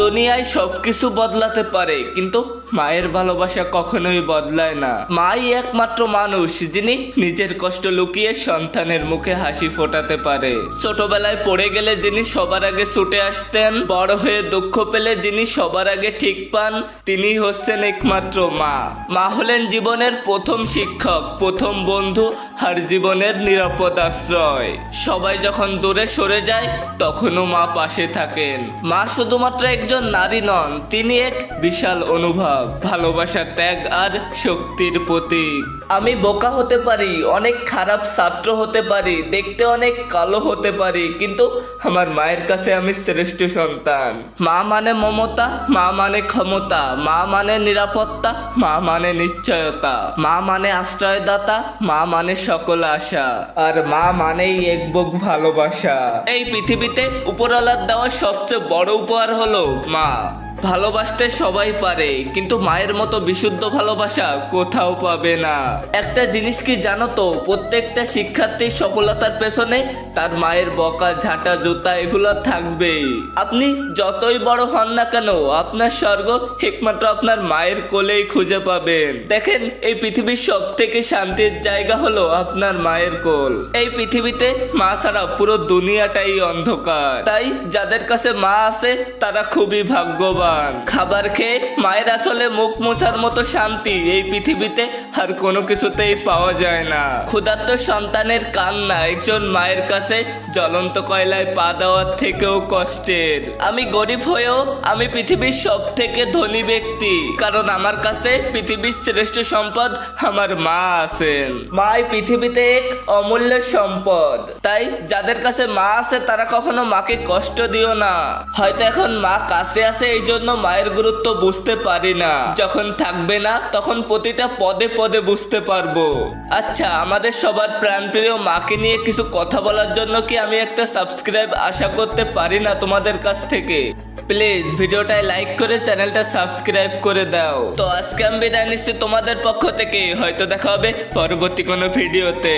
দুনিয়ায় সবকিছু বদলাতে পারে, কিন্তু মায়ের ভালোবাসা কখনোই বদলায় না। মাই একমাত্র মানুষ যিনি নিজের কষ্ট লুকিয়ে সন্তানের মুখে হাসি ফোটাতে পারে। ছোটবেলায় পড়ে গেলে যিনি সবার আগে ছুটে আসতেন, বড় হয়ে দুঃখ পেলে যিনি সবার আগে ঠিক পান, তিনি হচ্ছেন একমাত্র মা। মা হলেন জীবনের প্রথম শিক্ষক, প্রথম বন্ধু আর জীবনের নিরাপদ আশ্রয়। সবাই যখন দূরে সরে যায়, তখনও মা পাশে থাকেন। মা শুধুমাত্র একজন নারী নন, তিনি এক বিশাল অনুভব ভালোবাসা ত্যাগ আর শক্তির প্রতীক। আমি বোকা হতে পারি, অনেক খারাপ ছাত্র হতে পারি, দেখতে অনেক কালো হতে পারি, কিন্তু আমার মায়ের কাছে আমি শ্রেষ্ঠ সন্তান। মা মানে মমতা, মা মানে ক্ষমতা, মা মানে নিরাপত্তা, মা মানে নিশ্চয়তা। মা মানে আশ্রয়দাতা, মা মানে সকল আশা। আর মা মানেই এক বুক ভালোবাসা। এই পৃথিবীতে উপরওয়ালার দেওয়া সবচেয়ে বড় উপহার হলো মা। ভালোবাসতে সবাই পারে, কিন্তু মায়ের মতো বিশুদ্ধ ভালোবাসা কোথাও পাবে না। একটা জিনিস কি জানো তো, প্রত্যেকটা শিক্ষার্থীর সফলতার পেছনে তার মায়ের বকা, ঝাঁটা, জুতা এগুলো থাকবেই। আপনি যতই বড় হন না কেন, আপনার স্বর্গ একমাত্র আপনার মায়ের কোলেই খুঁজে পাবেন। দেখেন, এই পৃথিবীর সব থেকে শান্তির জায়গা হলো আপনার মায়ের কোল। এই পৃথিবীতে মা ছাড়া পুরো দুনিয়াটাই অন্ধকার। তাই যাদের কাছে মা আছে, তারা খুবই ভাগ্যবান। খাবার খেয়ে মায়ের আসলে মুখ মোছার মতো শান্তি এই পৃথিবীতে আর কোনো কিছুতেই পাওয়া যায় না। ক্ষুধার্ত সন্তানের কান্না একজন মায়ের কাছে জ্বলন্ত কয়লায় পা দেওয়ার থেকেও কষ্টের। আমি গরিব হয়েও আমি পৃথিবীর সব থেকে ধনী ব্যক্তি, কারণ আমার কাছে পৃথিবীর শ্রেষ্ঠ সম্পদ আমার মা আছেন। মা এই পৃথিবীতে এক অমূল্য সম্পদ, তাই যাদের কাছে মা আছে তারা কখনো মাকে কষ্ট দিও না। হয়তো এখন মা কাছে আছে এই জন্য মায়ের গুরুত্ব বুঝতে পারি না। যখন থাকবে না, তখন প্রতিটা পদে পদে বুঝতে পারব। আচ্ছা আমাদের সবার প্রাণপ্রিয় মাকে নিয়ে কিছু কথা বলার জন্য কি আমি একটা সাবস্ক্রাইব আশা করতে পারি না তোমাদের কাছ থেকে? প্লিজ, ভিডিওটায় লাইক করে চ্যানেলটা সাবস্ক্রাইব করে দাও। তো আজকে আমি বিদায় নিচ্ছি তোমাদের পক্ষ থেকে। হয়তো দেখা হবে পরবর্তী কোনো ভিডিওতে।